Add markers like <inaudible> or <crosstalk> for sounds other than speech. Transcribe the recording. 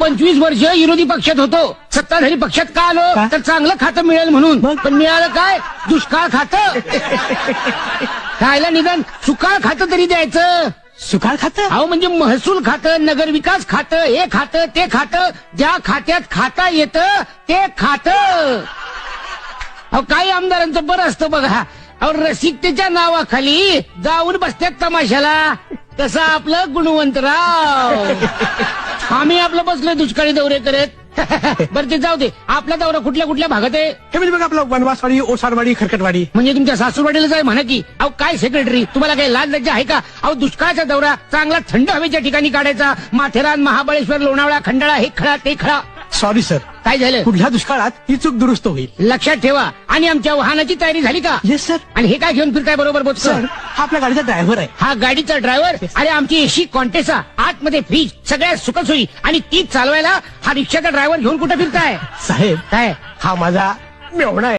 पंचवीस वर्ष विरोधी पक्षात होतो. सत्ताधारी पक्षात का आलो? तर चांगलं खातं मिळेल म्हणून? पण मिळालं काय? दुष्काळ खातं. खायला निदान सुकाळ खातं तरी द्यायचं. सुकाळ खातं? अहो म्हणजे महसूल खातं नगर विकास खातं हे खातं ते खातं ज्या खात्यात खाता येतं ते खातं. अहो काही आमदारांचं बरं असतं बघा. अहो रसिकतेच्या नावाखाली जाऊन बसतात तमाशाला. तसं आपलं गुणवंतराव. आम्ही आपलं बसलोय दुष्काळी दौरे करत. <laughs> बरं ते जाऊ दे. आपला दौरा कुठल्या कुठल्या भागात आहे? हे म्हणजे बघा आपलं वनवासवाडी ओसाडवाडी खरकटवाडी. म्हणजे तुमच्या सासूरवाडीला जाय म्हणा की. अहो काय सेक्रेटरी तुम्हाला काही लाज लज्जा आहे का? अहो दुष्काळाचा दौरा चांगला थंड हवेच्या ठिकाणी काढायचा. माथेरान महाबळेश्वर लोणावळा खंडाळा हे खळा ते खळा. सॉरी सर काय झालं? पुढल्या दुष्काळात ही चूक दुरुस्त होईल? लक्षात ठेवा. आणि आमच्या वाहनाची तयारी झाली का? येस सर आणि हे काय घेऊन फिरताय बरोबर बोलतो सर? हा आपल्या गाडीचा ड्रायव्हर आहे. हा गाडीचा ड्रायव्हर अरे आमची एसी कॉन्टेसा आतमध्ये फ्रीज सगळ्या सुखसोयी. आणि ती चालवायला हा रिक्षाचा ड्रायव्हर घेऊन कुठे फिरताय? साहेब काय? हा माझा मेवणा आहे.